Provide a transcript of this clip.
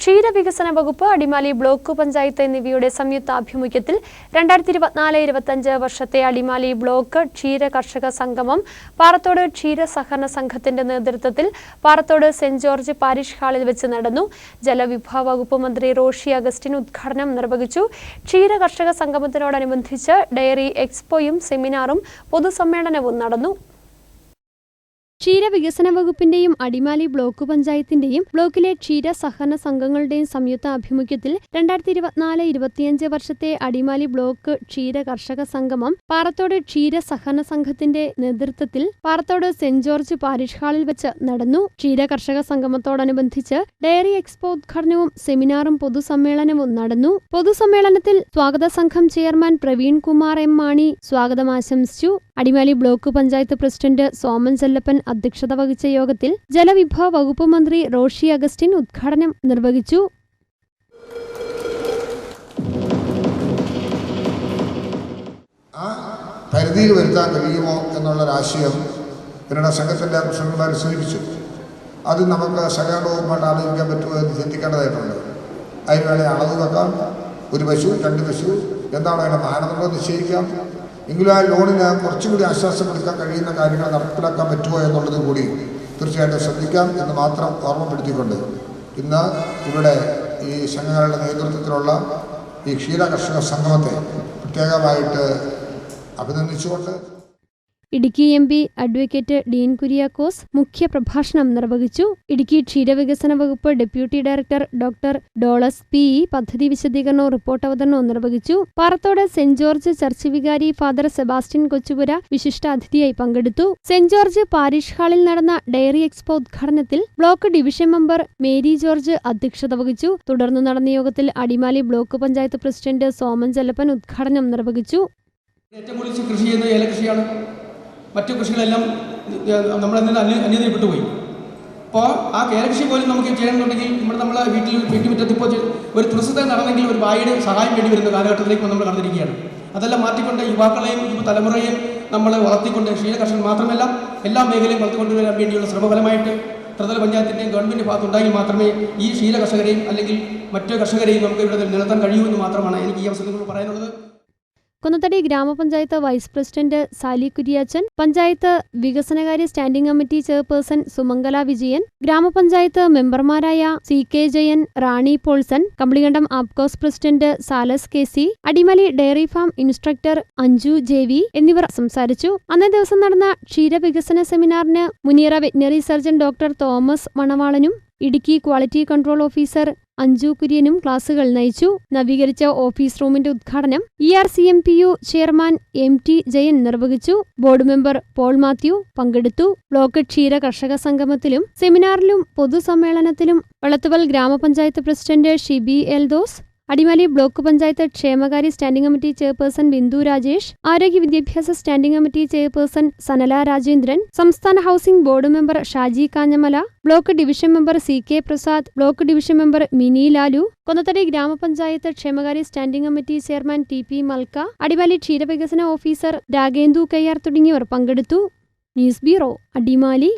ക്ഷീരവികസന വകുപ്പ് അടിമാലി ബ്ലോക്ക് പഞ്ചായത്ത് എന്നിവയുടെ സംയുക്ത ആഭിമുഖ്യത്തിൽ രണ്ടായിരത്തി ഇരുപത്തിനാല് ഇരുപത്തഞ്ച് വർഷത്തെ അടിമാലി ബ്ലോക്ക് ക്ഷീര കർഷക സംഗമം പാറത്തോട് ക്ഷീര സഹകരണ സംഘത്തിന്റെ നേതൃത്വത്തിൽ പാറത്തോട് സെന്റ് ജോർജ് പാരിഷ് ഹാളിൽ വെച്ച് നടന്നു. ജലവിഭവ വകുപ്പ് മന്ത്രി റോഷി അഗസ്റ്റിൻ ഉദ്ഘാടനം നിർവഹിച്ചു. ക്ഷീര കർഷക സംഗമത്തിനോടനുബന്ധിച്ച് ഡയറി എക്സ്പോയും സെമിനാറും പൊതുസമ്മേളനവും നടന്നു. ക്ഷീരവികസന വകുപ്പിന്റെയും അടിമാലി ബ്ലോക്ക് പഞ്ചായത്തിന്റെയും ബ്ലോക്കിലെ ക്ഷീര സഹകരണ സംഘങ്ങളുടെയും സംയുക്ത ആഭിമുഖ്യത്തിൽ രണ്ടായിരത്തി ഇരുപത്തിനാല് ഇരുപത്തിയഞ്ച് വർഷത്തെ അടിമാലി ബ്ലോക്ക് ക്ഷീര കർഷക സംഗമം പാറത്തോട് ക്ഷീര സഹകരണ സംഘത്തിന്റെ നേതൃത്വത്തിൽ പാറത്തോട് സെന്റ് ജോർജ് പാരിഷ് ഹാളിൽ വെച്ച് നടന്നു. ക്ഷീര കർഷക സംഗമത്തോടനുബന്ധിച്ച് ഡയറി എക്സ്പോ ഉദ്ഘാടനവും സെമിനാറും പൊതുസമ്മേളനവും നടന്നു. പൊതുസമ്മേളനത്തിൽ സ്വാഗത സംഘം ചെയർമാൻ പ്രവീൺ കുമാർ എം മാണി സ്വാഗതം ആശംസിച്ചു. അടിമാലി ബ്ലോക്ക് പഞ്ചായത്ത് പ്രസിഡന്റ് സോമൻ ചെല്ലപ്പൻ അധ്യക്ഷത വഹിച്ച യോഗത്തിൽ ജലവിഭവ വകുപ്പ് മന്ത്രി റോഷി അഗസ്റ്റിൻ ഉദ്ഘാടനം നിർവഹിച്ചു. ആ പരിധിയിൽ വരുത്താൻ കഴിയുമോ എന്നുള്ളൊരാശയം ഇതിനിടെ സംഘത്തിന്റെ പ്രസിഡന്റുമാർ സൂചിപ്പിച്ചു. അത് നമുക്ക് സഹകരണവുമായിട്ട് ആലോചിക്കാൻ പറ്റുമോ എന്ന് ചിന്തിക്കേണ്ടതായിട്ടുണ്ട്. അതിന് വേണേൽ അളവ് വെക്കാം. ഒരു പശു രണ്ട് പശു എന്താണ് അതിന്റെ മാനദണ്ഡം നിശ്ചയിക്കാം. എങ്കിലും ആ ലോണിന് കുറച്ചുകൂടി ആശ്വാസം കൊടുക്കാൻ കഴിയുന്ന കാര്യങ്ങൾ നടപ്പിലാക്കാൻ പറ്റുമോ എന്നുള്ളത് കൂടി തീർച്ചയായിട്ടും ശ്രദ്ധിക്കാം എന്ന് മാത്രം ഓർമ്മപ്പെടുത്തിക്കൊണ്ട് ഇന്ന് ഇവിടെ ഈ സംഘങ്ങളുടെ നേതൃത്വത്തിലുള്ള ഈ ക്ഷീര കർഷക സംഗമത്തെ പ്രത്യേകമായിട്ട് അഭിനന്ദിച്ചുകൊണ്ട് Idukki M P advocate Dean Kuriakose മുഖ്യ പ്രഭാഷണം നിർവഹിച്ചു. ഇടുക്കി ക്ഷീരവികസന വകുപ്പ് deputy director doctor Dolas P പദ്ധതി വിശദീകരണവും റിപ്പോർട്ട് അവതരണവും നിർവഹിച്ചു. പാറത്തോട് സെന്റ് ജോർജ് ചർച്ച് വികാരി ഫാദർ സെബാസ്റ്റ്യൻ കൊച്ചുപുര വിശിഷ്ടാതിഥിയായി പങ്കെടുത്തു. സെന്റ് ജോർജ് പാരിഷ് ഹാളിൽ നടന്ന dairy expo ഉദ്ഘാടനത്തിൽ block division member Mary George അധ്യക്ഷത വഹിച്ചു. തുടർന്ന് നടന്ന യോഗത്തിൽ അടിമാലി ബ്ലോക്ക് പഞ്ചായത്ത് പ്രസിഡന്റ് സോമൻ ചെല്ലപ്പൻ ഉദ്ഘാടനം നിർവഹിച്ചു. ഏറ്റവും കൂടുതൽ കൃഷി ചെയ്യുന്നത് മറ്റു കൃഷികളെല്ലാം നമ്മൾ നിന്ന് അന്യ പോയി അപ്പോൾ ആ കേരകൃഷി പോലും നമുക്ക് ചെയ്യണമെന്നുണ്ടെങ്കിൽ നമ്മൾ നമ്മളെ വീട്ടിൽ വീട്ടുമുറ്റത്ത് ഇപ്പോൾ ഒരു തുറസത്തെ നടന്നെങ്കിൽ ഒരു വായുടെ സഹായം വേണ്ടി വരുന്ന കാലഘട്ടത്തിലേക്ക് നമ്മൾ കടന്നിരിക്കുകയാണ്. അതെല്ലാം മാറ്റിക്കൊണ്ട് യുവാക്കളെയും യുവ തലമുറയും നമ്മൾ വളർത്തിക്കൊണ്ട് ക്ഷീര കർഷകർ മാത്രമല്ല എല്ലാ മേഖലയും വളർത്തിക്കൊണ്ടുവരാൻ വേണ്ടിയുള്ള ശ്രമഫലമായിട്ട് ത്രിതല പഞ്ചായത്തിന്റെയും ഗവൺമെന്റ് ഭാഗത്തുണ്ടായെങ്കിൽ മാത്രമേ ഈ ക്ഷീര കർഷകരെയും അല്ലെങ്കിൽ മറ്റു കർഷകരെയും നമുക്ക് ഇവിടെ നിലനിർത്താൻ കഴിയൂ എന്ന് മാത്രമാണ് എനിക്ക് ഈ അവസരത്തിൽ പറയാനുള്ളത്. കുന്നത്തടി ഗ്രാമപഞ്ചായത്ത് vice president Sally Kuriachan panchayat വികസനകാര്യ standing committee chairperson Sumangala Vijayan grama panchayat മെമ്പർമാരായ C K Jayan Rani Paulson Kambilikandam APCOS president Salas K C Adimali dairy farm instructor Anju J V എന്നിവർ സംസാരിച്ചു. അന്നേ ദിവസം നടന്ന ക്ഷീരവികസന സെമിനാറിന് Muneera veterinary surgeon doctor Thomas മണവാളനും Idukki quality control officer Anju കുര്യനും ക്ലാസുകൾ നയിച്ചു. നവീകരിച്ച ഓഫീസ് റൂമിന്റെ ഉദ്ഘാടനം E R C M P U chairman M T Jayan നിർവഹിച്ചു. ബോർഡ് മെമ്പർ പോൾ മാത്യു പങ്കെടുത്തു. ബ്ലോക്ക് ക്ഷീര കർഷക സംഗമത്തിലും സെമിനാറിലും പൊതുസമ്മേളനത്തിലും വളത്തുവൽ ഗ്രാമപഞ്ചായത്ത് പ്രസിഡന്റ് ഷിബി എൽദോസ് അടിമാലി ബ്ലോക്ക് പഞ്ചായത്ത് ക്ഷേമകാര്യ standing committee chairperson Bindu Rajesh ആരോഗ്യ വിദ്യാഭ്യാസ standing committee chairperson Sanala Rajendran സംസ്ഥാന housing board member Shaji Kanjamala block division member C K Prasad block division member Mini Lalu Konnathady grama panchayat ക്ഷേമകാര്യ standing committee chairman T P Malka Adimali ക്ഷീരവികസന officer Ragendu Kayyar തുടങ്ങിയവർ പങ്കെടുത്തു. News bureau Adimali.